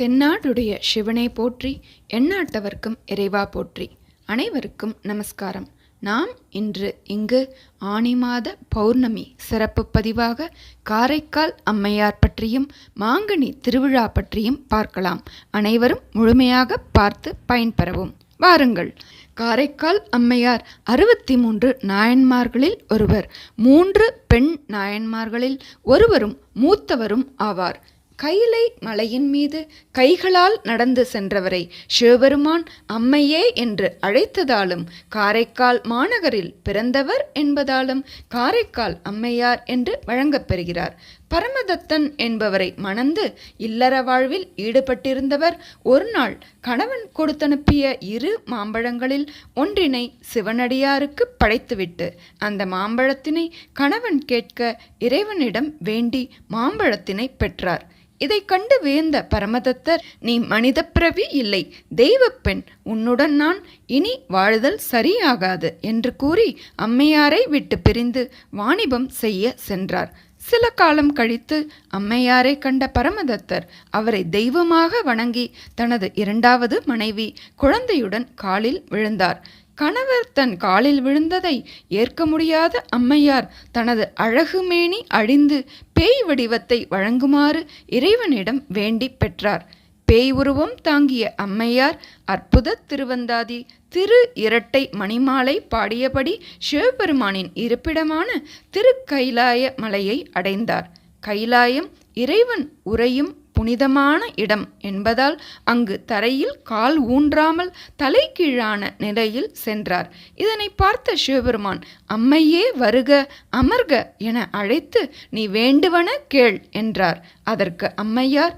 தென்னாடுடைய சிவனை போற்றி எந்நாட்டவர்க்கும் இறைவா போற்றி. அனைவருக்கும் நமஸ்காரம். நாம் இன்று இங்கு ஆனி மாத பௌர்ணமி சிறப்பு பதிவாக காரைக்கால் அம்மையார் பற்றியும் மாங்கனி திருவிழா பற்றியும் பார்க்கலாம். அனைவரும் முழுமையாக பார்த்து பயன்பெறவும். வாருங்கள். காரைக்கால் அம்மையார் அறுபத்தி மூன்று நாயன்மார்களில் ஒருவர் மூன்று பெண் நாயன்மார்களில் ஒருவரும் மூத்தவரும் ஆவார். கைலை மலையின் மீது கைகளால் நடந்து சென்றவரை சிவபெருமான் அம்மையே என்று அழைத்ததாலும் காரைக்கால் மாநகரில் பிறந்தவர் என்பதாலும் காரைக்கால் அம்மையார் என்று வழங்கப்பெறுகிறார் பரமதத்தன் என்பவரை மணந்து இல்லற வாழ்வில் ஈடுபட்டிருந்தவர் ஒரு நாள் கணவன் கொடுத்தனுப்பிய இரு மாம்பழங்களில் ஒன்றினை சிவனடியாருக்கு படைத்துவிட்டு அந்த மாம்பழத்தினை கணவன் கேட்க இறைவனிடம் வேண்டி மாம்பழத்தினை பெற்றார். இதை கண்டு வியந்த பரமதத்தர் நீ மனித பிறவி இல்லை தெய்வப்பெண் உன்னுடன் நான் இனி வாழுதல் சரியாகாது என்று கூறி அம்மையாரை விட்டு பிரிந்து வாணிபம் செய்ய சென்றார். சில காலம் கழித்து அம்மையாரை கண்ட பரமதத்தர் அவரை தெய்வமாக வணங்கி தனது இரண்டாவது மனைவி குழந்தையுடன் காலில் விழுந்தார். கணவர் தன் காலில் விழுந்ததை ஏற்க முடியாத அம்மையார் தனது அழகுமேனி அழிந்து பேய் வடிவத்தை வழங்குமாறு இறைவனிடம் வேண்டி பெற்றார். பேய் உருவம் தாங்கிய அம்மையார் அற்புத திருவந்தாதி திரு இரட்டை மணிமாலை பாடியபடி சிவபெருமானின் இருப்பிடமான திருக்கைலாய மலையை அடைந்தார். கைலாயம் இறைவன் உறையும் புனிதமான இடம் என்பதால் அங்கு தரையில் கால் ஊன்றாமல் தலைகீழான நிலையில் சென்றார். இதனை பார்த்த சிவபெருமான் அம்மையே வருக அமர்க என அழைத்து நீ வேண்டுவன கேள் என்றார். அதற்கு அம்மையார்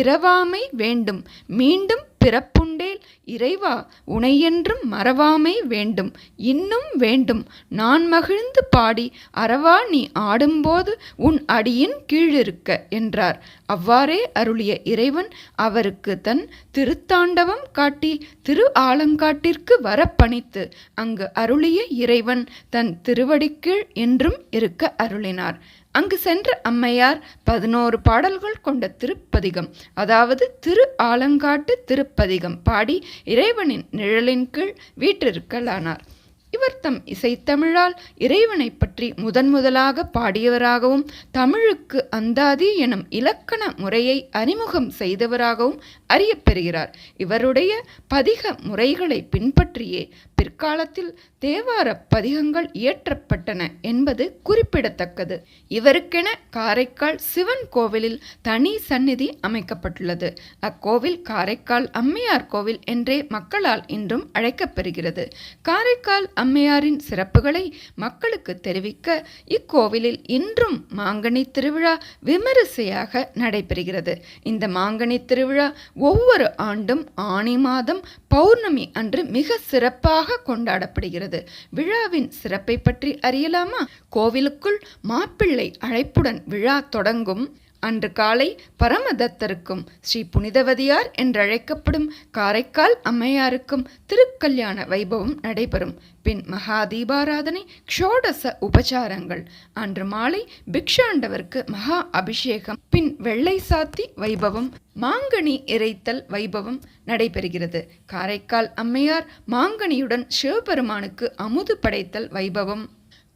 பிறவாமை வேண்டும். மீண்டும் பிறப்புண்டேல் இறைவா உனையென்றும் மறவாமை வேண்டும். இன்னும் வேண்டும். நான் மகிழ்ந்து பாடி அறவா நீ ஆடும்போது உன் அடியின் கீழிருக்க என்றார். அவ்வாறே அருளிய இறைவன் அவருக்கு தன் திருத்தாண்டவம் காட்டி திரு ஆலங்காட்டிற்கு வரப்பணித்து அங்கு அருளிய இறைவன் தன் திருவடிக்கீழ் என்றும் இருக்க அருளினார். அங்கு சென்ற அம்மையார் பதினோரு பாடல்கள் கொண்ட திருப்பதிகம் அதாவது திரு ஆலங்காட்டு திருப்பதிகம் பாடி இறைவனின் நிழலின் கீழ் வீற்றிருக்கலானார். இவர் தம் இசைத்தமிழால் இறைவனை பற்றி முதன் முதலாக பாடியவராகவும் தமிழுக்கு அந்தாதி எனும் இலக்கண முறையை அறிமுகம் செய்தவராகவும் அறியப்பெறுகிறார். இவருடைய பதிக முறைகளை பின்பற்றியே பிற்காலத்தில் தேவார பதிகங்கள் இயற்றப்பட்டன என்பது குறிப்பிடத்தக்கது. இவருக்கென காரைக்கால் சிவன் கோவிலில் தனி சந்நிதி அமைக்கப்பட்டுள்ளது. அக்கோவில் காரைக்கால் அம்மையார் கோவில் என்றே மக்களால் இன்றும் அழைக்கப்பெறுகிறது காரைக்கால் அம்மையாரின் சிறப்புகளை மக்களுக்கு தெரிவிக்க இக்கோவிலில் இன்றும் மாங்கனி திருவிழா விமரிசையாக நடைபெறுகிறது. இந்த மாங்கனி திருவிழா ஒவ்வொரு ஆண்டும் ஆணி மாதம் பௌர்ணமி அன்று மிக சிறப்பாக கொண்டாடப்படுகிறது. விழாவின் சிறப்பை பற்றி அறியலாமா? கோவிலுக்குள் மாப்பிள்ளை அழைப்புடன் விழா தொடங்கும் அன்று காலை பரமதத்தருக்கும் ஸ்ரீ புனிதவதியார் என்றழைக்கப்படும் காரைக்கால் அம்மையாருக்கும் திருக்கல்யாண வைபவம் நடைபெறும். பின் மகா தீபாராதனை க்ஷோடச உபச்சாரங்கள். அன்று மாலை பிக்ஷாண்டவருக்கு மகா அபிஷேகம். பின் வெள்ளை சாத்தி வைபவம் மாங்கனி இறைத்தல் வைபவம் நடைபெறுகிறது. காரைக்கால் அம்மையார் மாங்கனியுடன் சிவபெருமானுக்கு அமுது படைத்தல் வைபவம்.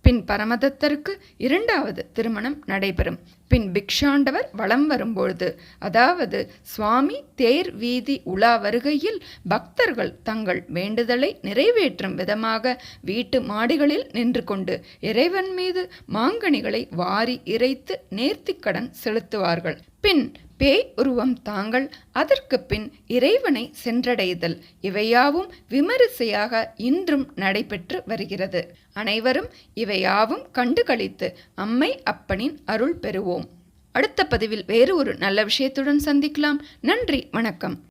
பின் பரமதத்தருக்கு இரண்டாவது திருமணம் நடைபெறும். பின் பிக்ஷாண்டவர் வலம் வரும்பொழுது அதாவது சுவாமி தேர் வீதி உலா வருகையில் பக்தர்கள் தங்கள் வேண்டுதலை நிறைவேற்றும் விதமாக வீட்டு மாடிகளில் நின்று கொண்டு இறைவன் மீது மாங்கனிகளை வாரி இறைத்து நேர்த்திக்கடன் செலுத்துவார்கள். பின் பேய் உருவம் தாங்கள் அதற்கு பின் இறைவனை சென்றடைதல். இவையாவும் விமரிசையாக இன்றும் நடைபெற்று வருகிறது. அனைவரும் இவையாவும் கண்டுகளித்து அம்மை அப்பனின் அருள் பெறுவோம். அடுத்த பதிவில் வேறு ஒரு நல்ல விஷயத்துடன் சந்திக்கலாம். நன்றி வணக்கம்.